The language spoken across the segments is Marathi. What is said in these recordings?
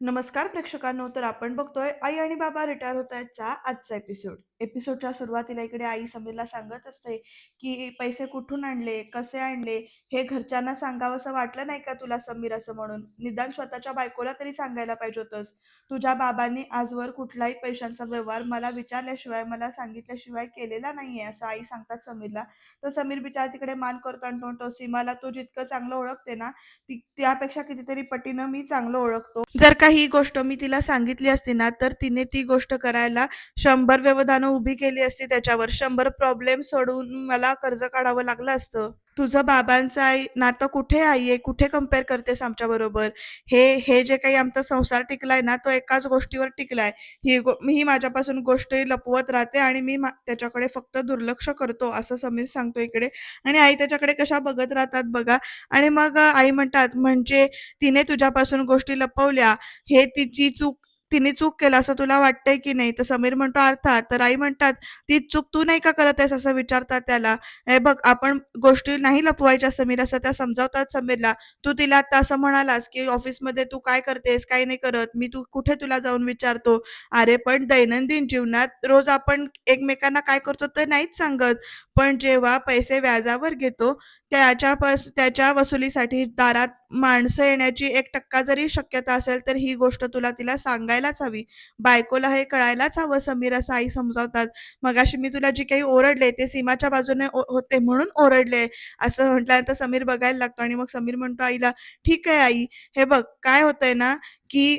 नमस्कार प्रेक्षकांनो तर आपण बघतोय आई आणि बाबा रिटायर होत आहेतचा आजचा एपिसोड. एपिसोडच्या सुरुवातीला इकडे आई समीरला सांगत असते की पैसे कुठून आणले कसे आणले हे घरच्यांना सांगावं असं वाटलं नाही का तुला समीर असं म्हणून? निदान स्वतःच्या बायकोला तरी सांगायला पाहिजे होतंस. तुझ्या बाबांनी आजवर कुठलाही पैशांचा व्यवहार मला विचारल्याशिवाय मला सांगितल्याशिवाय केलेला नाहीये असं आई सांगतात समीरला. तर समीर बिचारा तिकडे मान करतो आणि तो म्हणतो सीमाला तू जितकं चांगलं ओळखते ना ती त्यापेक्षा कितीतरी पटीनं मी चांगलं ओळखतो. जर का ही गोष्ट मी तिला सांगितली असती ना तर तिने ती गोष्ट करायला शंभर व्यवधानं उभी केली असती त्याच्यावर. शंभर प्रॉब्लेम सोडवून मला कर्ज काढावं लागलं असतं. तुझं बाबांचं आई नातं कुठे आई आहे कुठे कंपेअर करतेस आमच्या बरोबर? हे हे जे काही आमचा संसार टिकलाय ना तो एकाच गोष्टीवर टिकलाय. ही गो मी ही माझ्यापासून गोष्टी लपवत राहते आणि मी त्याच्याकडे फक्त दुर्लक्ष करतो असं समीर सांगतो इकडे. आणि आई त्याच्याकडे कशा बघत राहतात बघा. आणि मग आई म्हणतात म्हणजे तिने तुझ्यापासून गोष्टी लपवल्या. हे तिची चूक तिने चूक केलं असं तुला वाटतंय की नाही? तर समीर म्हणतो अर्थात. तर आई म्हणतात ती चूक तू नाही का करत आहेस? असं विचारतात त्याला. हे बघ आपण गोष्टी नाही लपवायच्या समीर असं त्या समजावतात समीरला. तू तिला आता असं म्हणालास की ऑफिसमध्ये तू काय करतेस काय नाही करत? मी तू कुठे तुला जाऊन विचारतो? अरे पण दैनंदिन जीवनात रोज आपण एकमेकांना काय करतो ते नाहीच सांगत. पण जेव्हा पैसे व्याजावर घेतो त्याच्या पस त्याच्या वसुलीसाठी दारात माणसं येण्याची एक टक्का जरी शक्यता असेल तर ही गोष्ट तुला तिला सांगायलाच हवी. बायकोला हे कळायलाच हवं समीर असं आई समजावतात. मगाशी मी तुला जी काही ओरडले ते सीमाच्या बाजूने होते म्हणून ओरडले. असं म्हटल्यानंतर समीर बघायला लागतो आणि मग समीर म्हणतो आईला ठीक आहे आई. हे बघ काय होतंय ना की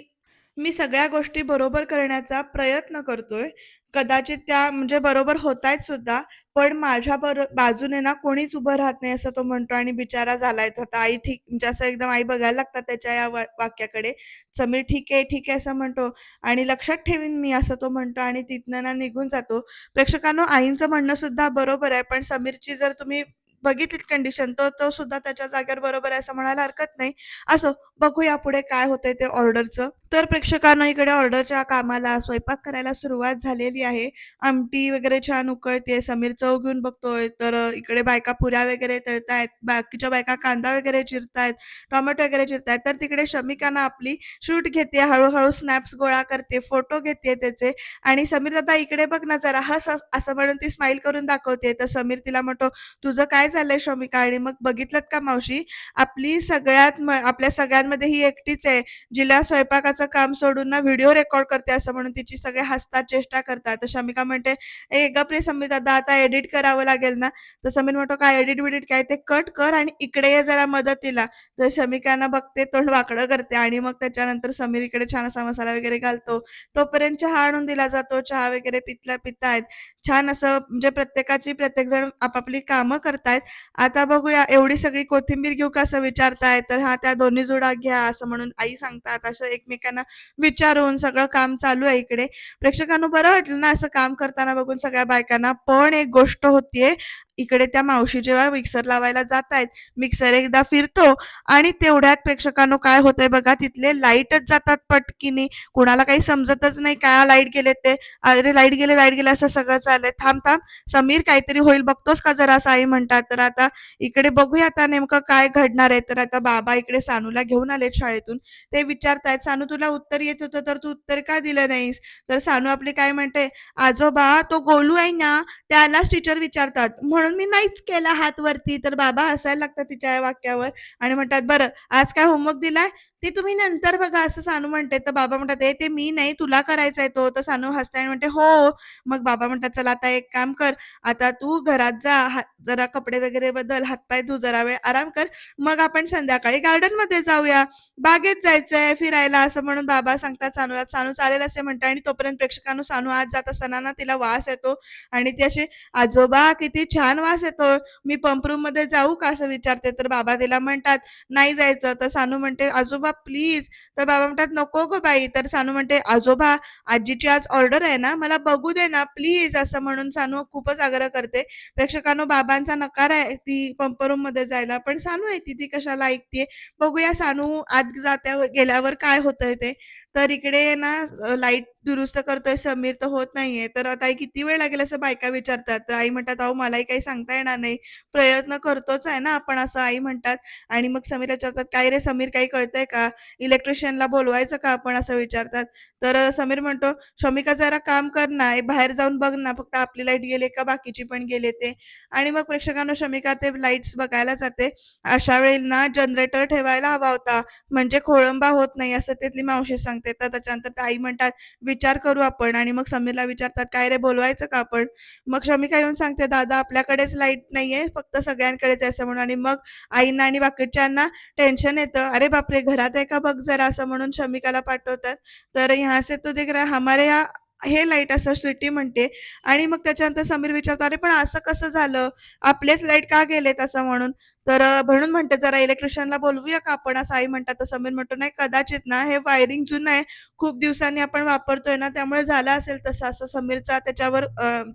मी सगळ्या गोष्टी बरोबर करण्याचा प्रयत्न करतोय. कदाचित त्या म्हणजे बरोबर होत आहेत सुद्धा पण माझ्या बरो बाजूने ना कोणीच उभं राहत नाही असं तो म्हणतो आणि बिचारा झालाय तो आता आई ठीक म्हणजे असं एकदम आई बघायला लागतात त्याच्या या वा वाक्याकडे. समीर ठीक आहे, ठीक आहे असं म्हणतो आणि लक्षात ठेवीन मी असं तो म्हणतो आणि तिथनं ना निघून जातो. प्रेक्षकांनो आईंचं म्हणणं सुद्धा बरोबर आहे, पण समीरची जर तुम्ही बघितलीत कंडिशन तर तो सुद्धा त्याच्या जागेवर बरोबर आहे असं म्हणायला हरकत नाही. असो बघूया पुढे काय होतंय ते ऑर्डरचं. तर प्रेक्षकांना इकडे ऑर्डरच्या कामाला स्वयंपाक करायला सुरुवात झालेली आहे. आमटी वगैरे छान उकळते. समीर चव घेऊन बघतोय, तर इकडे बायका पुऱ्या वगैरे तळतायत. बाकीच्या बायका कांदा वगैरे चिरतायत, टोमॅटो वगैरे चिरतायत. तर तिकडे शमिकाना आपली शूट घेते, हळूहळू स्नॅप्स गोळा करते, फोटो घेते त्याचे आणि समीर दादा इकडे बघ ना जरा हस हस असं म्हणून ती स्माईल करून दाखवते. तर समीर तिला म्हणतो, "तुझं काय झालंय शमिका?" आणि मग बघितलं का मावशी, आपली सगळ्यात आपल्या सगळ्यांमध्ये ही एकटीच आहे, जिला स्वयंपाकाचं काम सोडून ना व्हिडिओ रेकॉर्ड करते असं म्हणून तिची सगळे हसतात, चेष्टा करतात. तर शमिका म्हणते, "ए गप समीर दादा, आता एडिट करावं लागेल ना." तर समीर म्हणतो, "काय एडिट-बिडिट काय ते कट कर आणि इकडे ये जरा मदतीला." तर शमिकाना बघते, तोंड वाकडं करते आणि मग त्याच्यानंतर समीर इकडे छान असा मसाला वगैरे घालतो. तोपर्यंत चहा आणून दिला जातो. चहा वगैरे पितल्या पितायत. छान असं म्हणजे प्रत्येकाची प्रत्येकजण आपापली कामं करतायत. आता बघूया एवढी सगळी कोथिंबीर घेऊ का असं विचारतायत. तर हा त्या दोन्ही जुडा घ्या" असं म्हणून आई सांगतात. असं एकमेकांना विचारून सगळं काम चालू आहे इकडे. प्रेक्षकांना बरं वाटलं ना असं काम करताना बघून सगळ्या बायकांना. पण एक गोष्ट होतीये, इकडे त्या मावशी जेव्हा मिक्सर लावायला जातायत, मिक्सर एकदा फिरतो आणि तेवढ्यात प्रेक्षकांनो काय होतंय बघा, तिथले लाईटच जातात पटकीनी. कुणाला काही समजतच नाही का लाइट गेले ते. "अरे लाइट गेले, लाइट गेले" असं सगळं चाललंय. "थांब, थांब समीर काहीतरी होईल बघतोस का जरा?" असं आई म्हणतात. तर आता इकडे बघूया आता नेमकं काय घडणार आहे. तर आता बाबा इकडे सानूला घेऊन आलेत शाळेतून. ते विचारतायत, "सानू तुला उत्तर येत होतं तर तू उत्तर का दिलं नाहीस?" तर सानू आपली काय म्हणते, "आजोबा तो गोलू आहे ना, त्यालाच टीचर विचारतात, म्हणून मी नाहीच केला हात वरती." तर बाबा हसायला लागतात तिच्या वाक्यावर आणि म्हणतात, "बरं आज काय होमवर्क दिलाय?" "ते तुम्ही नंतर बघा," असं सानू म्हणते. तर बाबा म्हणतात, "ए ते मी नाही, तुला करायचा आहे तो." तर सानू हसते आणि म्हणते, "हो." मग बाबा म्हणतात, "चला आता एक काम कर, आता तू घरात जा, जरा कपडे वगैरे बदल, हातपाय धु, जरा वेळ आराम कर. मग आपण संध्याकाळी गार्डनमध्ये जाऊया, बागेत जायचंय फिरायला." असं म्हणून बाबा सांगतात सानूला. सानू चालेल असे म्हणतात आणि तोपर्यंत प्रेक्षकांनो सानू आज जात असताना ना तिला वास येतो आणि ती अशी, "आजोबा किती छान वास येतो, मी पंपरूममध्ये जाऊ का?" असं विचारते. तर बाबा तिला म्हणतात, "नाही जायचं." तर सानू म्हणते, "आजोबा प्लीज." तर बाबा म्हणतात, "नको गो बाई." तर सानू म्हणते, "आजोबा आजीची आज ऑर्डर आहे ना, मला बघू दे ना प्लीज." असं म्हणून सानू खूपच आग्रह करते. प्रेक्षकांनो बाबांचा नकार आहे ती पंप रूममध्ये जायला, पण सानू आहे ती, ती कशाला ऐकते बघूया सानू आत जात्या गेल्यावर काय होतंय ते. तर इकडे ना लाइट दुरुस्त करतोय समीर तर होत नाहीये. तर ताई किती वेळ लागेल असं बायका विचारतात. तर आई म्हणतात, "अहो मलाही काही सांगता येणार नाही. प्रयत्न करतोच आहे ना आपण," असं आई म्हणतात. आणि मग समीर विचारतात, "काय रे समीर काही कळतंय का? इलेक्ट्रिशियनला बोलवायचं का आपण?" असं विचारतात. तर समीर म्हणतो, "शमिका जरा काम कर ना, बाहेर जाऊन बघ ना, फक्त आपली लाइट गेली का बाकीची पण गेले ते." आणि मग प्रेक्षकांना शमिका ते लाईट्स बघायला जाते. अशा वेळी ना जनरेटर ठेवायला हवा होता, म्हणजे खोळंबा होत नाही असं तिथली मावशी सांगते. तर त्याच्यानंतर आई म्हणतात, "विचार करू आपण." आणि मग समीरला विचारतात, "काय रे बोलवायचं का आपण?" मग शमिका येऊन सांगते, "दादा आपल्याकडेच लाइट नाहीये, फक्त सगळ्यांकडेच असं म्हणून आणि मग आईंना आणि बाकीच्यांना टेन्शन येतं. "अरे बापरे! घरात आहे का बघ जरा." असं म्हणून शमिकाला पाठवतात. तर "यहाँ से तो देख रहा है हमारे यहाँ हे लाइट असं स्वीटी म्हणते आणि मग त्याच्यानंतर समीर विचारतो, "अरे पण असं कसं झालं? आपलेच लाइट का गेलेत?" असं म्हणून. तर म्हणून म्हणते, "जरा इलेक्ट्रिशियनला बोलवूया का आपण?" असं आई म्हणतात. समीर म्हणतो, "नाही कदाचित ना हे वायरिंग जुनं आहे. खूप दिवसांनी आपण वापरतोय ना, त्यामुळे झालं असेल तसं." असं समीरचा त्याच्यावर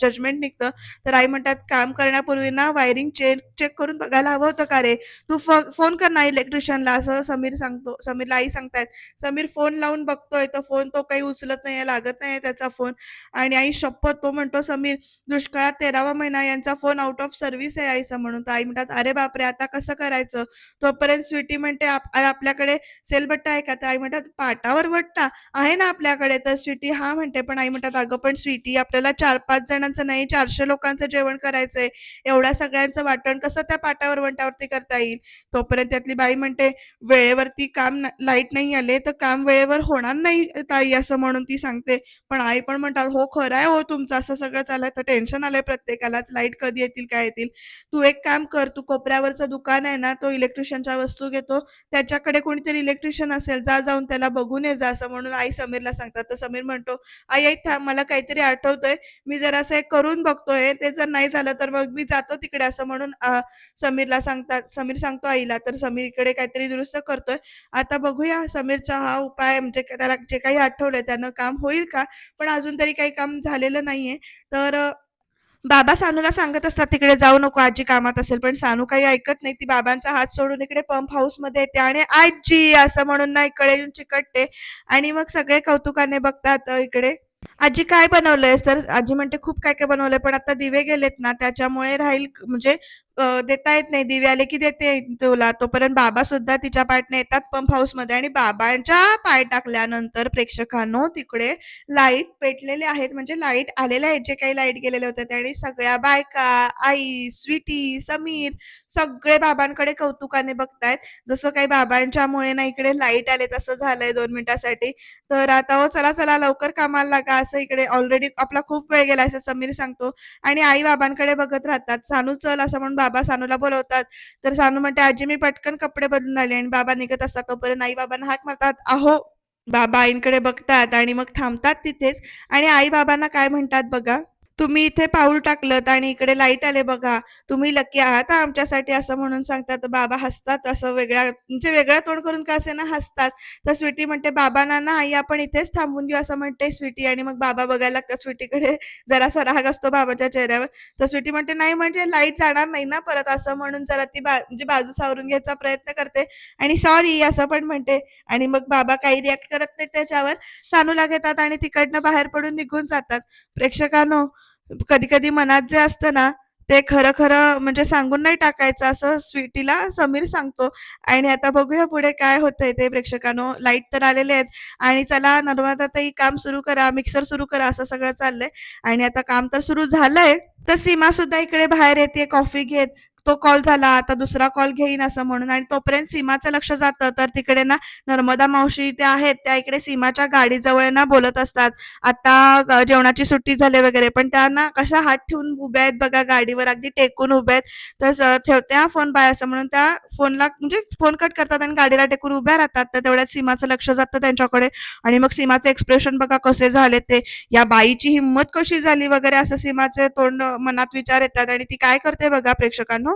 जजमेंट निघतं. तर आई म्हणतात, "काम करण्यापूर्वी ना वायरिंग चेक चेक करून बघायला हवं होतं का रे? तू फोन कर ना इलेक्ट्रिशियनला." असं समीर सांगतो समीरला आई सांगतायत. समीर फोन लावून बघतोय, तर फोन तो काही उचलत नाहीये, लागत नाहीये त्याचा फोन आणि आई शपथ तो म्हणतो, "समीर दुष्काळात 13वा महिना यांचा फोन आउट ऑफ सर्व्हिस आहे आईचा म्हणून." तर आई म्हणतात, "अरे बापरे! आता कसं करायचं?" तोपर्यंत स्वीटी म्हणते, अरे आपल्याकडे सेलबट्टा आहे का?" तर आई म्हणतात, "पाटावर बट्टा आहे ना आपल्याकडे." तर स्वीटी हा म्हणते. पण आई म्हणतात, "अगं पण स्वीटी आपल्याला 4-5 जणांचं नाही चारशे लोकांचं जेवण करायचंय. एवढ्या सगळ्यांचं वाटण कसं त्या पाटावर वंटावरती करता येईल?" तोपर्यंत त्यातली बाई म्हणते, "वेळेवरती काम लाइट नाही आले, तर काम वेळेवर होणार नाही ताई." असं म्हणून ती सांगते. पण आई पण म्हणतात, "हो खरं आहे हो तुमचं असं सगळं चाललंय तर टेन्शन आलंय प्रत्येकालाच. लाइट कधी येतील, काय येतील. तू एक काम कर, तू कोपऱ्यावरचं दुकान आहे ना, तो इलेक्ट्रिशियनच्या वस्तू घेतो. त्याच्याकडे कोणीतरी इलेक्ट्रिशियन असेल, जा जाऊन त्याला बघून ये जा." असं म्हणून आई समीरला सांगतात. तर समीर म्हणतो, "आई, आई मला काहीतरी आठवतोय मी जरासं एक करून बघतोय. ते जर नाही झालं तर मग मी जातो तिकडे." असं म्हणून समीरला सांगतात. समीर सांगतो आईला. तर समीर इकडे काहीतरी दुरुस्त करतोय. आता बघूया समीरचा हा उपाय म्हणजे त्याला जे काही आठवलंय त्यानं काम होईल का? पण अजून तरी काही काम झालेलं नाहीये. तर बाबा सानूला सांगत असतात, "तिकडे जाऊ नको, आजी कामात असेल." पण सानू काही ऐकत नाही. ती बाबांचा हात सोडून इकडे पंप हाऊसमध्ये येते आणि "आजी" असं म्हणून ना इकडे येऊन चिकटते आणि मग सगळे कौतुकाने बघतात इकडे. "आजी काय बनवलंयस?" तर आजी म्हणते, "खूप काय-काय बनवलंय, पण आता दिवे गेलेत ना, त्याच्यामुळे राहील म्हणजे देता येत नाही. दिवे आले की देते तुला." तोपर्यंत बाबासुद्धा तिच्या पाठने येतात पंप हाऊसमध्ये आणि बाबांच्या पाय टाकल्यानंतर प्रेक्षकांनो तिकडे लाइट पेटलेले आहेत. म्हणजे लाइट आलेले आहेत, जे काही लाइट गेलेले होते ते आणि सगळ्या बायका, आई, स्वीटी, समीर सगळे बाबांकडे कौतुकाने बघतायत. जसं काही बाबांच्यामुळे ना इकडे लाइट आले तसं झालंय दोन मिनिटासाठी. तर आता हो चला, चला लवकर कामाला लागा." असं इकडे ऑलरेडी आपला खूप वेळ गेला असं समीर सांगतो आणि आई बाबांकडे बघत राहतात. "सानू चल" असं म्हणून बाबा सानूला बोलवतात. तर सानू म्हणते, "आजी मी पटकन कपडे बदलून आले आणि बाबा निघत असतात. तोपर्यंत आई बाबांना हाक मारतात, "अहो." बाबा आईंकडे बघतात आणि मग थांबतात तिथेच आणि आई बाबांना काय म्हणतात बघा, "तुम्ही इथे पाऊल टाकलत आणि इकडे लाइट आले बघा. तुम्ही लकी आहात आमच्यासाठी." असं म्हणून सांगतात. बाबा हसतात असं वेगळ्या म्हणजे वेगळं तोंड करून का असे ना हसतात. तर स्वीटी म्हणते, "बाबांना ना आई आपण इथेच थांबून घेऊ." असं म्हणते स्वीटी आणि मग बाबा बघायला लागतात स्वीटीकडे. जरासा राग असतो बाबांच्या चेहऱ्यावर. तर स्वीटी म्हणते, "नाही म्हणजे लाइट जाणार नाही ना परत." असं म्हणून जरा ती बा म्हणजे बाजू सावरून घ्यायचा प्रयत्न करते आणि "सॉरी" असं पण म्हणते आणि मग बाबा काही रिॲक्ट करत नाही त्याच्यावर. सानूला घेतात आणि तिकडनं बाहेर पडून निघून जातात. प्रेक्षकांनो, कधी-कधी मनात जे असतं ना, ते खरं-खरं म्हणजे सांगून नाही टाकायचं असं स्वीटीला समीर सांगतो आणि आता बघूया पुढे काय होतंय ते प्रेक्षकांनो. लाइट तर आलेले आहेत आणि चला नर्मदाताई काम सुरू करा, मिक्सर सुरू करा असं सगळं चाललंय आणि आता काम तर सुरू झालंय. तर सीमा सुद्धा इकडे बाहेर येते कॉफी घेत. तो कॉल झाला, आता दुसरा कॉल घेईन असं म्हणून आणि तोपर्यंत सीमाचं लक्ष जातं. तर तिकडे ना नर्मदा मावशी त्या आहेत, त्या इकडे सीमाच्या गाडीजवळ ना बोलत असतात. आता जेवणाची सुट्टी झाली वगैरे, पण त्या ना कशा हात ठेवून उभ्या आहेत बघा गाडीवर, अगदी टेकून उभ्या आहेत. तर "ठेवते हा फोन बाय" असं म्हणून त्या फोनला म्हणजे फोन कट करतात आणि गाडीला टेकून उभ्या राहतात. तर तेवढ्यात सीमाचं लक्ष जातं त्यांच्याकडे आणि मग सीमाचे एक्सप्रेशन बघा कसे झाले ते. "या बाईची हिंमत कशी झाली?" वगैरे असं सीमाचे तोंड मनात विचार येतात आणि ती काय करते बघा प्रेक्षकांना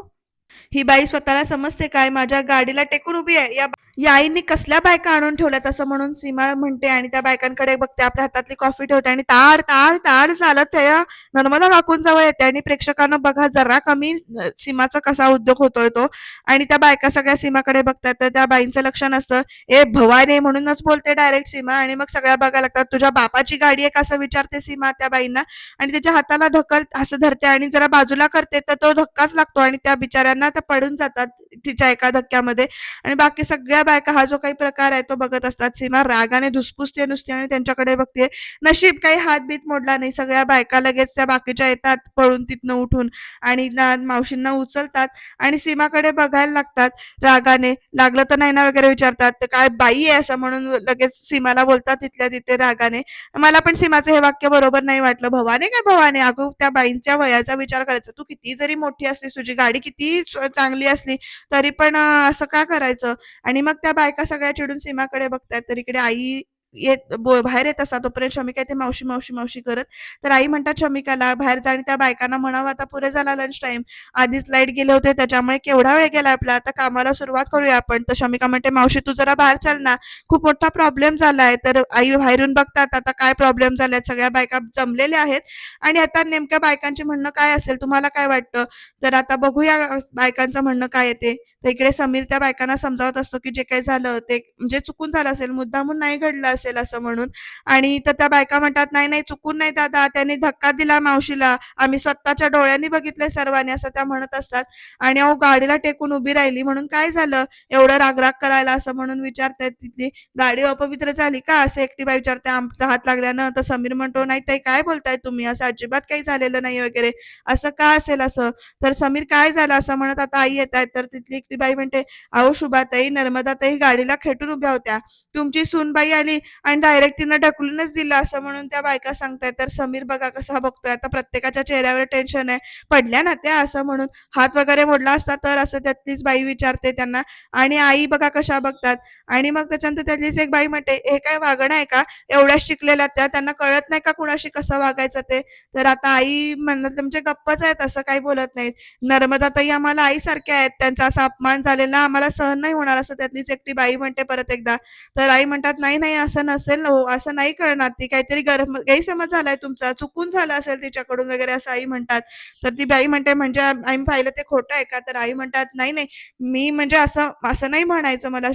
ही बाई स्वतःला समजते काय, माझ्या गाडीला टेकून उभी आहे. या या आईनी कसल्या बायका आणून ठेवल्यात असं म्हणून सीमा म्हणते आणि त्या बायकांकडे बघते आपल्या हातातली कॉफी ठेवते आणि ताड ताड ताड चालत त्या नर्मदा काकूंजवळ येते आणि प्रेक्षकांना बघा जरा कमी सीमाचा कसा उद्योग होतोय तो. आणि त्या बायका सगळ्या सीमाकडे बघतात तर त्या बाईंचं लक्ष नसतं. ए भवानी म्हणूनच बोलते डायरेक्ट सीमा आणि मग सगळ्या बघायला लागतात तुझ्या बापाची गाडी आहे का? असं विचारते सीमा त्या बाईंना. आणि त्याच्या हाताला ढकल असं धरते आणि जरा बाजूला करते तर तो धक्काच लागतो आणि त्या बिचाऱ्यांना त्या पडून जातात तिच्या एका धक्क्यामध्ये. आणि बाकी सगळ्या बायका हा जो काही प्रकार आहे तो बघत असतात. सीमा रागाने धुसफुसते नुसते आणि त्यांच्याकडे बघते. नशीब काही हातबीत मोडला नाही. सगळ्या बायका लगेच त्या बाकीच्या येतात पळून तिथनं उठून आणि मावशींना उचलतात आणि सीमाकडे बघायला लागतात. रागाने लागलं तर नाही ना वगैरे विचारतात. तर काय बाई आहे असं म्हणून लगेच सीमाला बोलतात तिथल्या तिथे रागाने. मला पण सीमाचं हे वाक्य बरोबर नाही वाटलं. भवाने काय भवाने? अगं त्या बाईंच्या वयाचा विचार करायचा. तू किती जरी मोठी असलीस तुझी गाडी किती चांगली असली तरी पण असं का करायचं? आणि मग त्या बायका सगळ्या चिडून सीमाकडे बघतायत. तर इकडे आई येत बो- बाहेर येत असतात तोपर्यंत शमिका येते मावशी मावशी मावशी करत. तर आई म्हणतात शमिकाला बाहेर जा आणि त्या बायकांना म्हणावं आता पुरे झाला लंच टाइम आधीच लाइट गेले होते त्याच्यामुळे केवढा वेळ गेला आपला? आता कामाला सुरुवात करूया आपण. तर शमिका म्हणते मावशी तू जरा बाहेर चाल ना. खूप मोठा प्रॉब्लेम झालाय. तर आई बाहेरून बघतात आता काय प्रॉब्लेम झालाय सगळ्या बायका जमलेल्या आहेत. आणि आता नेमक्या बायकांचे म्हणणं काय असेल? तुम्हाला काय वाटतं? तर आता बघूया बायकांचं म्हणणं काय येते तर इकडे समीर त्या बायकांना समजावत असतो की जे काही झालं ते म्हणजे चुकून झालं असेल मुद्दामून नाही घडलं असेल. असं म्हणून. आणि तर त्या बायका म्हणतात नाही नाही चुकून नाही दादा त्यांनी धक्का दिला मावशीला. आम्ही स्वतःच्या डोळ्यांनी बघितलंय सर्वांनी असं त्या म्हणत असतात. आणि अहो गाडीला टेकून उभी राहिली म्हणून काय झालं? एवढं रागराग करायला असं म्हणून विचारतायत तिथली. गाडी अपवित्र झाली का? असं एकटी बाई विचारते. आमचा हात लागल्यानं तर समीर म्हणतो नाही ताई काय बोलताय तुम्ही? असं अजिबात काही झालेलं नाही वगैरे. असं का असेल असं? तर समीर काय झालं? असं म्हणत आता आई येत आहेत तर तिथली एकटी बाई म्हणते अहो शुभाताई नर्मदाताई गाडीला खेटून उभ्या होत्या. तुमची सूनबाई आली. आणि डायरेक्ट तिनं ढकलूनच दिलं असं म्हणून त्या बायका सांगतायत तर समीर बघा कसा बघतोय. आता प्रत्येकाच्या चेहऱ्यावर टेन्शन आहे. पडल्या ना त्या असं म्हणून. हात वगैरे मोडला असता तर असं त्यातलीच बाई विचारते त्यांना. आणि आई बघा कशा बघतात. आणि मग त्याच्यानंतर त्यातलीच एक बाई म्हणते हे काय वागणं आहे का? एवढ्या शिकलेल्या त्या. त्यांना कळत नाही का कुणाशी कसं वागायचं ते? तर आता आई म्हणत म्हणजे गप्पच आहेत असं काही बोलत नाहीत. नर्मदाताई आम्हाला आईसारख्या आहेत. त्यांचा असा अपमान झालेला आम्हाला सहन नाही होणार असं त्यातलीच एकटी बाई म्हणते परत एकदा. तर आई म्हणतात नाही नाही असं असं नसेल ना हो असं नाही करणार. ती काहीतरी गर गैरसमज झालाय तुमचा चुकून झाला असेल तिच्याकडून वगैरे असं आई म्हणतात. तर ती बाई म्हणते म्हणजे आम्ही पाहिलं ते खोटं आहे का? तर आई म्हणतात नाही नाही. मी म्हणजे असं असं नाही म्हणायचं मला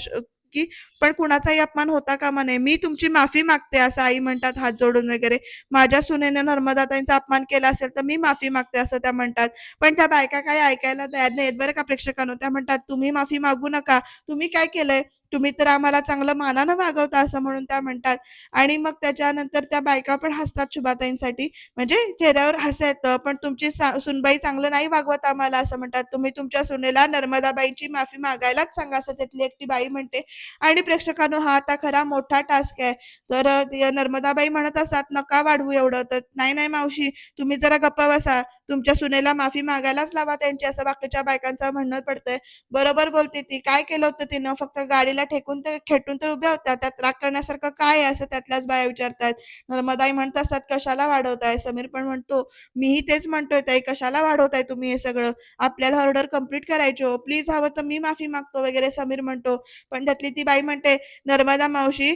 की पण कुणाचाही अपमान होता कामा नये. मी तुमची माफी मागते असं आई म्हणतात हात जोडून वगैरे. माझ्या सुनेने नर्मदाताईंचा अपमान केला असेल तर मी माफी मागते असं त्या म्हणतात. पण त्या बायका काही ऐकायला तयार नाहीत. बरं का प्रेक्षकांनो त्या म्हणतात तुम्ही माफी मागू नका. तुम्ही काय केलंय? तुम्ही तर आम्हाला चांगलं मानानं वागवता असं म्हणून त्या म्हणतात. आणि मग त्याच्यानंतर त्या बायका पण हसतात शुभाताईंसाठी. म्हणजे चेहऱ्यावर हस येतं पण तुमची सुनबाई चांगलं नाही वागवत आम्हाला असं म्हणतात. तुम्ही तुमच्या सुनेला नर्मदाबाईची माफी मागायलाच सांगा असं त्यातली एकटी बाई म्हणते. आणि प्रेक्षकांनो हा आता खरा मोठा टास्क आहे. तर नर्मदाबाई म्हणत असतात नका वाढवू एवढं. तर नाही नाही मावशी तुम्ही जरा गप्पा बसा. तुमच्या सुनेला माफी मागायलाच लावा त्यांची असं बाकीच्या बायकांचं म्हणणं पडतंय. बरोबर बोलते ती. काय केलं होतं तिनं? फक्त गाडीला ठेकून तर खेटून तर उभ्या होत्या. त्यात राग करण्यासारखं काय आहे असं त्यातल्याच बाया विचारतात नर्मदाई म्हणत असतात कशाला वाढवताय? समीर पण म्हणतो मीही तेच म्हणतोय ताई. कशाला वाढवताय तुम्ही हे सगळं? आपल्याला ऑर्डर कंप्लीट करायची हो. प्लीज हवं तर मी माफी मागतो वगैरे समीर म्हणतो. पण त्यातली ती बाई म्हणते नर्मदा मावशी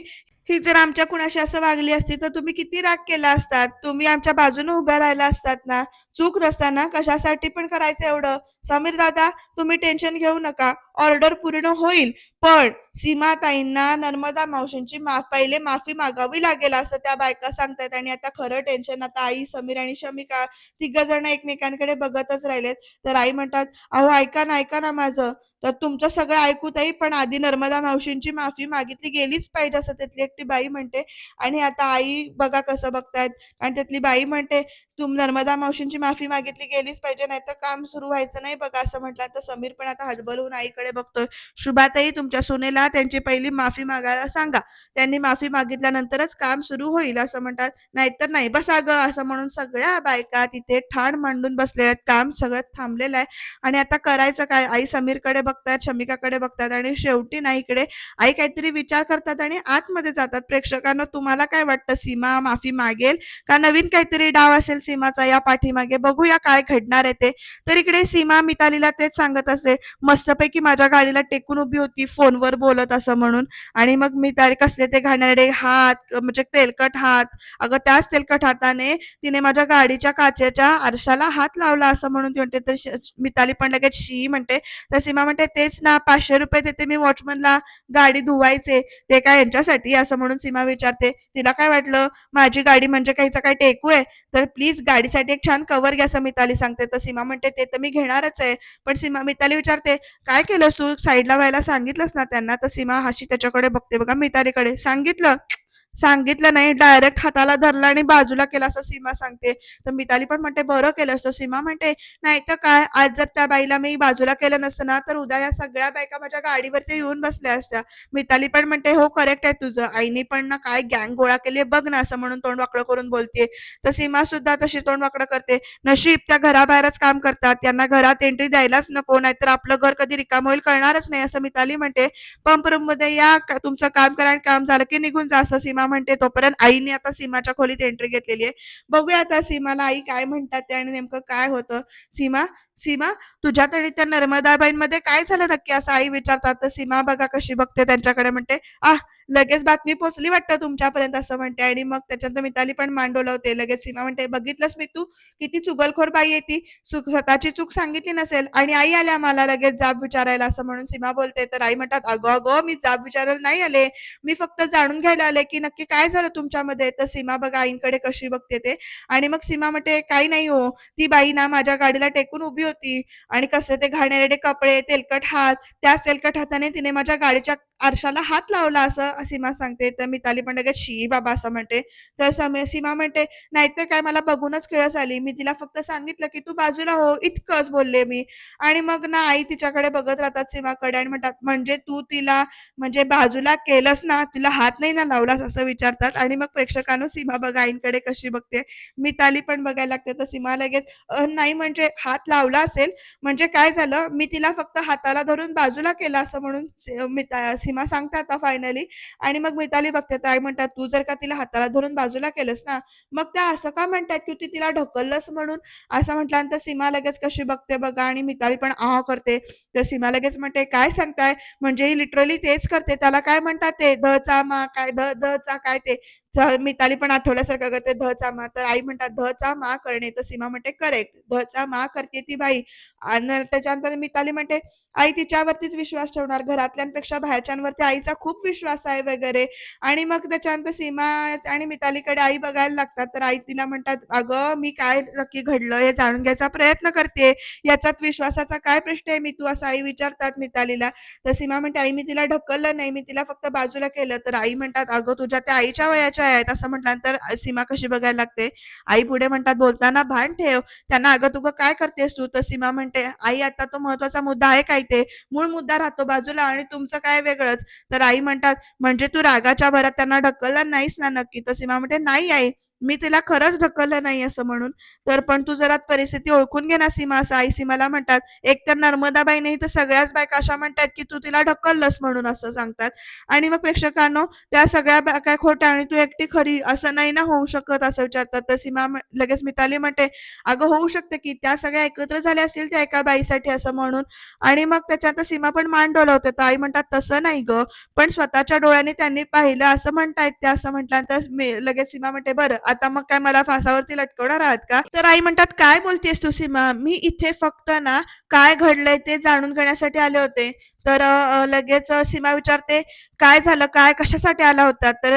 ही जर आमच्या कुणाशी असं वागली असती तर तुम्ही किती राग केला असतात? तुम्ही आमच्या बाजूने उभ्या राहिला असतात ना? चूक नसताना कशासाठी पण करायचं एवढं? समीर दादा तुम्ही टेन्शन घेऊ नका. ऑर्डर पूर्ण होईल पण सीमाताईंना नर्मदा मावशींची मा पहिले माफी मागावी लागेल असं त्या बायका सांगतायत आणि आता खरं टेन्शन आता आई समीर आणि शमिका तिघ जण एकमेकांकडे बघतच राहिलेत. तर आई म्हणतात अहो ऐका ना ऐका ना माझं. तर तुमचं सगळं ऐकू ताई पण आधी नर्मदा मावशींची माफी मागितली गेलीच पाहिजे असं त्यातली एकटी बाई म्हणते. आणि आता आई बघा कसं बघतायत. आणि त्यातली बाई म्हणते तुम नर्मदा मावशींची माफी मागितली गेलीच पाहिजे नाही तर काम सुरू व्हायचं नाही बघा असं म्हटलं तर समीर पण आता हतबल होऊन आईकडे बघतोय. शुभाताई तुमच्या सुनेला त्यांची पहिली माफी मागायला सांगा. त्यांनी माफी मागितल्यानंतरच काम सुरू होईल असं म्हणतात. नाहीतर नाही बसा ग असं म्हणून सगळ्या बायका तिथे ठाण मांडून बसलेल्या आहेत. काम सगळं थांबलेलं आहे. आणि आता करायचं काय? आई समीरकडे बघतात शमिकाकडे बघतात आणि शेवटी ना इकडे आई काहीतरी विचार करतात आणि आतमध्ये जातात. प्रेक्षकांना तुम्हाला काय वाटतं? सीमा माफी मागेल का? नवीन काहीतरी डाव असेल सीमाचा या पाठीमागे? बघूया काय घडणार आहे ते. तर इकडे सीमा मितालीला तेच सांगत असते मस्तपैकी माझ्या गाडीला टेकून उभी होती फोनवर बोलत असं म्हणून. आणि मग मिताली कसले ते घाणेरडे हात म्हणजे तेलकट हात अगं त्याच तेलकट हाताने तिने माझ्या गाडीच्या काचेच्या आरशाला हात लावला असं म्हणून ती म्हणते. तर मिताली पण लगेच शी म्हणते. तर सीमा म्हणते तेच ना पाचशे रुपये देते मी वॉचमनला गाडी धुवायचे ते काय यांच्यासाठी? असं म्हणून सीमा विचारते. तिला काय वाटलं? माझी गाडी म्हणजे काहीचा काय टेकू आहे? तर प्लीज गाडीसाठी एक छान कवर घ्या असं मिताली सांगते. तर सीमा म्हणते ते तर मी घेणारच आहे. पण सीमा मिताली विचारते काय केलंस तू? साईडला व्हायला सांगितलंस ना त्यांना तर सीमा हशी त्याच्याकडे बघते बघा मितालीकडे. सांगितलं. सांगितलं नाही डायरेक्ट हाताला धरला आणि बाजूला केला असं सीमा सांगते. तर मिताली पण म्हणते बरं केलं असतं. सीमा म्हणते नाही तर काय? आज जर त्या बाईला मी बाजूला केलं नसतं ना तर उद्या या सगळ्या बायका माझ्या गाडीवरती येऊन बसल्या असत्या. मिताली पण म्हणते हो करेक्ट आहे तुझं. आईने पण ना काय गँग गोळा केली बघ ना असं म्हणून तोंड वाकडं करून बोलते. तर सीमा सुद्धा तशी तोंड वाकडं करते. नशीब त्या घराबाहेरच काम करतात. त्यांना घरात एंट्री द्यायलाच नको नाहीतर आपलं घर कधी रिकाम होईल कळणारच नाही असं मिताली म्हणते. पंप रूममध्ये या तुमचं काम करा आणि काम झालं की निघून जा असं सीमा म्हणते तोपर्यंत आईने आता सीमाच्या खोलीत एंट्री घेतलेली आहे. बघूया आता सीमाला आई काय म्हणतात ते आणि नेमकं काय होतं. सीमा सीमा तुझ्यात आणि त्या नर्मदाबाईंमध्ये काय झालं नक्की? असं आई विचारतात. तर सीमा बघा कशी बघते त्यांच्याकडे म्हणते आह लगेच बातमी पोहोचली वाटतं तुमच्यापर्यंत असं म्हणते. आणि मग त्याच्यानंतर मिताली पण मांडवलं डोलवते लगेच सीमा म्हणते बघितलंस मी तू? किती चुगलखोर बाई आहे ती. चूक स्वतःची चूक सांगितली नसेल आणि आई आल्या मला लगेच जाब विचारायला असं म्हणून सीमा बोलते. तर आई म्हणतात अगं अगं मी जाब विचारायला नाही आले. मी फक्त जाणून घ्यायला आले की नक्की काय झालं तुमच्यामध्ये? तर सीमा बघा आईंकडे कशी बघते ते. आणि मग सीमा म्हणते काही नाही हो. ती बाई ना माझ्या गाडीला टेकून उभी होती. आणि कसे ते घाणेरडे कपडे तेलकट हात त्याच तेलकट हाताने तिने माझ्या गाडीच्या आरशाला हात लावला असं सीमा सांगते. तर मिताली पण लगेच शी बाबा असं म्हणते. तर सम- सीमा म्हणते नाहीतर काय मला बघूनच किळस आली. मी तिला फक्त सांगितलं की तू बाजूला हो इतकंच बोलले मी. आणि मग ना आई तिच्याकडे बघत राहतात सीमाकडे आणि म्हणतात म्हणजे तू तिला म्हणजे बाजूला केलंस ना तिला हात नाही ना लावलास? असं विचारतात. आणि मग प्रेक्षकांनो सीमा बघा आईंकडे कशी बघते. मिताली पण बघायला लागते. तर सीमा लगेच नाही म्हणजे हात लावला असेल म्हणजे काय झालं? मी तिला फक्त हाताला धरून बाजूला केला असं म्हणून मिता- सीमा सांगतात आता फायनली आणि मग मिताली बघते आई म्हणतात तू जर का तिला हाताला धरून बाजूला केलंस ना मग त्या असं का म्हणतात की तू तिला ढकललंस म्हणून? असं म्हटल्यानंतर सीमा लगेच कशी बघते बघा आणि मिताली पण आह करते. तर सीमा लगेच म्हणते काय सांगताय? म्हणजे ही लिटरली तेच करते. त्याला काय म्हणतात ते? ध चा मा काय ध ध चा काय ते? मिताली पण आठवल्यासारखं करते ध चा मा. तर आई म्हणतात ध चा मा करणे. तर सीमा म्हणते करेक्ट. ध चा मा करते ती बाई. आणि त्याच्यानंतर मिताली म्हणते आई तिच्यावरतीच विश्वास ठेवणार घरातल्यांपेक्षा बाहेरच्यांवरती आईचा खूप विश्वास आहे वगैरे. आणि मग त्याच्यानंतर सीमा आणि मितालीकडे आई बघायला लागतात. तर आई तिला म्हणतात अगं मी काय नक्की घडलं हे जाणून घ्यायचा प्रयत्न करते. याच्यात विश्वासाचा काय प्रश्न आहे? मी तू असं आई विचारतात मितालीला. तर सीमा म्हणते आई मी तिला ढकललं नाही. मी तिला फक्त बाजूला केलं. तर आई म्हणतात अगं तुझ्या त्या आईच्या वयाच्या आहेत. असं म्हटल्यानंतर सीमा कशी बघायला लागते? आई पुढे म्हणतात बोलताना भान ठेव. त्यांना अगं तू गं काय करतेस तू? तर सीमा म्हणते आई आता तो महत्त्वाचा मुद्दा आहे काय ते? मूळ मुद्दा राहतो बाजूला आणि तुमचं काय वेगळंच? तर आई म्हणतात म्हणजे तू रागाच्या भरात त्यांना ढकलला नाहीस ना नक्की? तर सीमा म्हणते नाही आई. मी तिला खरंच ढकललं नाही असं म्हणून. तर पण तू जरा परिस्थिती ओळखून घे ना सीमा असं. आई सीमाला म्हणतात एक तर नर्मदाबाई नाही तर सगळ्याच बायका अशा म्हणतात की तू तिला ढकललंस म्हणून असं सांगतात. आणि मग प्रेक्षकांनो त्या सगळ्या बायका खोट्या आणि तू एकटी खरी असं नाही ना होऊ शकत असं विचारतात. तर सीमा लगेच मिताली म्हणते अगं होऊ शकते की त्या सगळ्या एकत्र झाल्या असतील त्या एका बाईसाठी असं म्हणून. आणि मग त्याच्यात सीमा पण मान डोलवते. तर आई म्हणतात तसं नाही ग पण स्वतःच्या डोळ्याने त्यांनी पाहिलं असं म्हणतायत त्या असं म्हटल्यानंतर लगेच सीमा म्हणते बरं आता मग काय मला फासावरती लटकवणार आहात का? तर आई म्हणतात काय बोलतेस तू सीमा? मी इथे फक्त ना काय घडलंय ते जाणून घेण्यासाठी आले होते. तर लगेच सीमा विचारते काय झालं? काय? कशासाठी आला होता? तर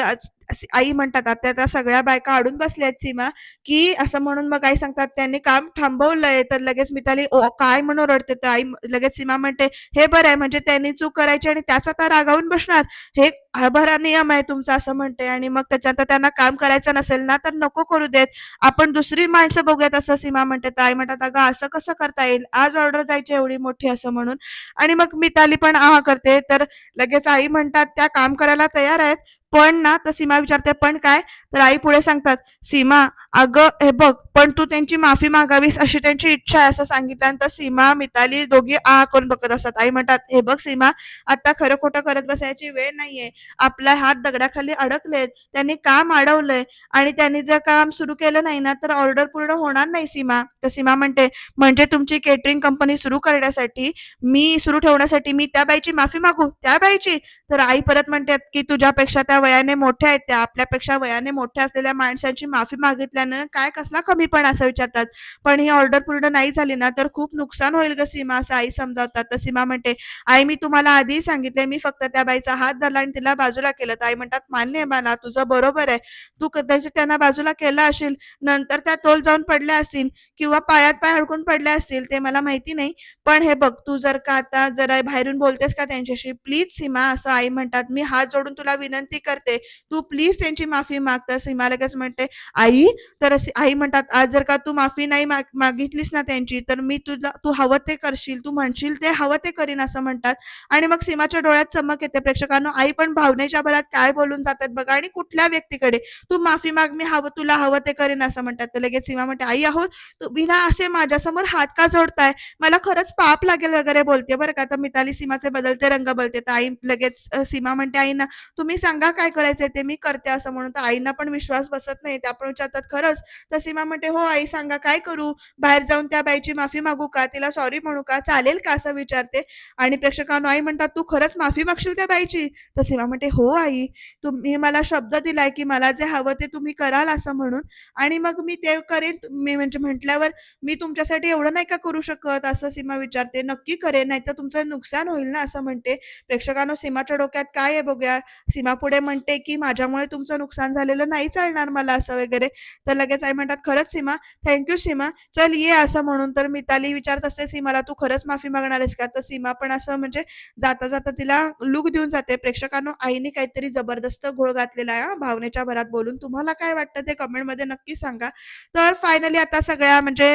आई म्हणतात आता त्या सगळ्या बायका अडून बसल्यात सीमा की असं म्हणून मग आई सांगतात त्यांनी काम थांबवलंय तर लगेच मिताली ओ काय म्हणून रडते तर आई लगेच सीमा म्हणते हे बरं आहे म्हणजे त्यांनी चूक करायची आणि त्याचा आता रागावून बसणार. हे हरभरा नियम आहे तुमचा असं म्हणते आणि मग त्याच्यानंतर त्यांना काम करायचं नसेल ना तर नको करू देत. आपण दुसरी माणसं बघूयात असं सीमा म्हणते. तर आई म्हणतात अगं असं कसं करता येईल? आज ऑर्डर जायची एवढी मोठी असं म्हणून. आणि मग मिताली पण आहा करते. तर लगेच आई म्हणतात त्या काम करायला तयार आहेत. पण ना तर सीमा विचारते पण काय? तर आई पुढे सांगतात सीमा अगं हे बघ पण तू त्यांची माफी मागावीस अशी त्यांची इच्छा आहे असं सांगितल्यानंतर सीमा मिताली दोघी आ करून बघत असतात. आई म्हणतात हे बघ सीमा आता खरं खोटं करत बसायची वेळ नाहीये. आपला हात दगडाखाली अडकलेत. त्यांनी काम अडवलंय. आणि त्यांनी जर काम सुरू केलं नाही ना तर ऑर्डर पूर्ण होणार नाही सीमा. तर सीमा म्हणते म्हणजे तुमची केटरिंग कंपनी सुरू करण्यासाठी मी सुरू ठेवण्यासाठी मी त्या बाईची माफी मागू? त्या बाईची? तर आई परत म्हणतात की तुझ्यापेक्षा त्या वयाने मोठ्या आहेत त्या आपल्यापेक्षा वयाने मोठ्या असलेल्या माणसांची माफी मागितल्यानं काय कसला कमीपणा असं विचारतात. पण ही ऑर्डर पूर्ण नाही झाली ना तर खूप नुकसान होईल ग सीमा असं आई समजावतात. तर सीमा म्हणते आई मी तुम्हाला आधी सांगितले मी फक्त त्या बाईचा हात धरला आणि तिला बाजूला केलं. तर आई म्हणतात मान्य आहे मला तुझं बरोबर आहे. तू कदाचित त्यांना बाजूला केला असेल नंतर त्या तोल जाऊन पडल्या असतील किंवा पायात पाय अडकून पडल्या असतील ते मला माहिती नाही. पण हे बघ तू जर का आता जरा बाहेरून बोलतेस का त्यांच्याशी प्लीज सीमा असं आई म्हणतात मी हात जोडून तुला विनंती करते. तू प्लीज त्यांची माफी माग तर सीमा लगेच म्हणते आई तर आई म्हणतात आज जर का तू माफी नाही मागितलीस ना त्यांची तर मी तुला तू हवं ते करशील तू म्हणशील ते हवं ते करीन असं म्हणतात. आणि मग सीमाच्या डोळ्यात चमक येते. प्रेक्षकांनो आई पण भावनेच्या भरात काय बोलून जातात बघा. आणि कुठल्या व्यक्तीकडे तू माफी माग मी हवं तुला हवं ते करीन असं म्हणतात. तर लगेच सीमा म्हणते आई आहो तुम्ही ना असे माझ्यासमोर हात का जोडताय? मला खरंच पाप लागेल वगैरे बोलते बरं का. तर मिताली सीमाचे बदलते रंग बोलते. तर आई लगेच सीमा म्हणते आई ना तुम्ही सांगा काय करायचंय ते मी करते असं म्हणून तर आईना पण विश्वास बसत नाही. त्या पण विचारतात खरंच? तर सीमा म्हणते हो आई सांगा काय करू? बाहेर जाऊन त्या बाईची माफी मागू का? तिला सॉरी म्हणू का? चालेल का? असं विचारते. आणि प्रेक्षकांनो आई म्हणतात तू खरंच माफी मागशील त्या बाईची? तर सीमा म्हणते हो आई. तुम्ही मला शब्द दिलाय की मला जे हवं ते तुम्ही कराल असं म्हणून. आणि मग मी ते करेन मी म्हणजे म्हटल्यावर मी तुमच्यासाठी एवढं नाही का करू शकत? असं सीमा विचारते. नक्की करेन नाही तर तुमचं नुकसान होईल ना असं म्हणते. प्रेक्षकांनो सीमाच्या डोक्यात काय आहे बघूया. सीमा पुढे म्हणते की माझ्यामुळे तुमचं नुकसान झालेलं नाही चालणार मला असं वगैरे. तर लगेच आई म्हणतात खरंच सीमा थँक्यू सीमा. चल ये असं म्हणून. तर मिताली विचारत असते सीमाला तू खरंच माफी मागणार आहेस का? तर सीमा पण असं म्हणजे जाता जाता तिला लुक देऊन जाते. प्रेक्षकांनो आईने काहीतरी जबरदस्त घोळ घातलेला आहे भावनेच्या भरात बोलून. तुम्हाला काय वाटतं ते कमेंटमध्ये नक्की सांगा. तर फायनली आता सगळ्या म्हणजे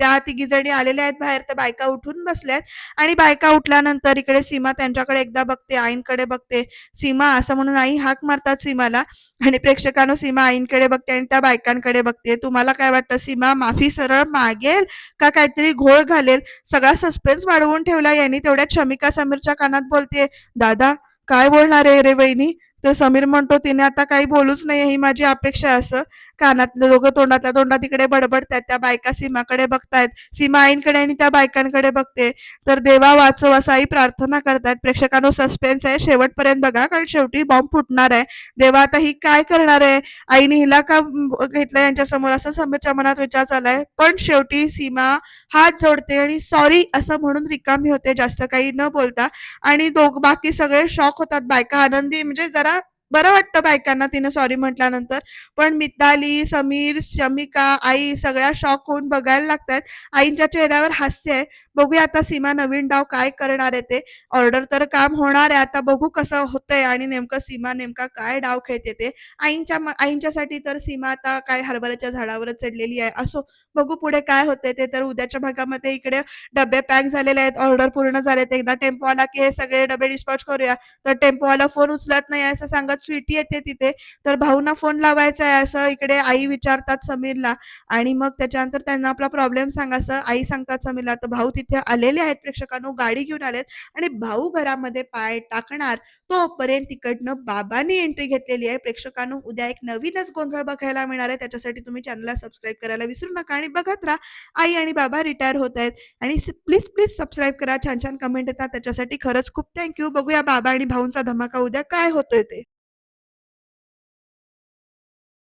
त्या तिघी जणी आलेल्या आहेत बाहेर तर बायका उठून बसल्यात. आणि बायका उठल्यानंतर इकडे सीमा त्यांच्याकडे एकदा बघते आईंकडे बघते. सीमा असं म्हणून आई हाक मारतात सीमाला. आणि प्रेक्षकांनो सीमा आईंकडे बघते आणि त्या बायकांकडे बघते. तुम्हाला काय वाटतं? सीमा माफी सरळ मागेल का काहीतरी घोळ घालेल? सगळा सस्पेन्स वाढवून ठेवला यांनी. तेवढ्यात शमिका समीरच्या कानात बोलते दादा काय बोलणार आहे रे वहिनी? तर समीर म्हणतो तिने आता काही बोलूच नाही ही माझी अपेक्षा असं. कानातलं दोघं तोंडातल्या तोंडात तिकडे बडबडतायत त्या बायका सीमाकडे बघतायत. सीमा आईंकडे आणि त्या बायकांकडे बघते. तर देवा वाचव असाही आई प्रार्थना करतायत. प्रेक्षकांनो सस्पेन्स आहे. शेवटपर्यंत बघा कारण शेवटी बॉम्ब फुटणार आहे. देवा आता ही काय करणार आहे? आईने हिला का घेतलं यांच्या समोर असं समीरच्या मनात विचार चालाय पण शेवटी सीमा हात जोडते आणि सॉरी असं म्हणून रिकामी होते जास्त काही न बोलता. आणि दोघ बाकी सगळे शॉक होतात. बायका आनंदी म्हणजे जरा बरं वाटतं बायकांना तिने सॉरी म्हटल्यानंतर. पण मिताली समीर शमिका आई सगळ्या शॉक होऊन बघायला लागतात आईंच्या चेहऱ्यावर हास्य आहे. बघूया आता सीमा नवीन डाव काय करणार आहे ते. ऑर्डर तर काम होणार आहे. आता बघू कसं होतंय आणि नेमकं सीमा नेमका काय डाव खेळते ते. आईंच्या आईंच्यासाठी तर सीमा आता काय हरभऱ्याच्या झाडावरच चढलेली आहे. असो बघू पुढे काय होतंय ते. तर उद्याच्या भागामध्ये इकडे डबे पॅक झालेले आहेत. ऑर्डर पूर्ण झालेत. एकदा टेम्पो आला की हे सगळे डबे डिस्पॅच करूया. तर टेम्पोवाला फोन उचलत नाही असं सांगत स्वीटी येते तिथे. तर भाऊना फोन लावायचा आहे असं इकडे आई विचारतात समीरला. आणि मग त्याच्यानंतर त्यांना आपला प्रॉब्लेम सांगा असं आई सांगतात समीरला. तर भाऊ तिथे आलेले आहेत प्रेक्षकांनो गाडी घेऊन आलेत आणि भाऊ घरामध्ये पाय टाकणार तोपर्यंत तिकडनं बाबांनी एंट्री घेतलेली आहे. प्रेक्षकांनो उद्या एक नवीनच गोंधळ बघायला मिळणार आहे. त्याच्यासाठी तुम्ही चॅनलला सबस्क्राईब करायला विसरू नका आणि बघत राहा. आई आणि बाबा रिटायर होत आहेत आणि प्लीज प्लीज सबस्क्राईब करा. छान छान कमेंट येतात. त्याच्यासाठी खरंच खूप थँक्यू बघूया बाबा आणि भाऊंचा धमाका उद्या काय होतोय ते.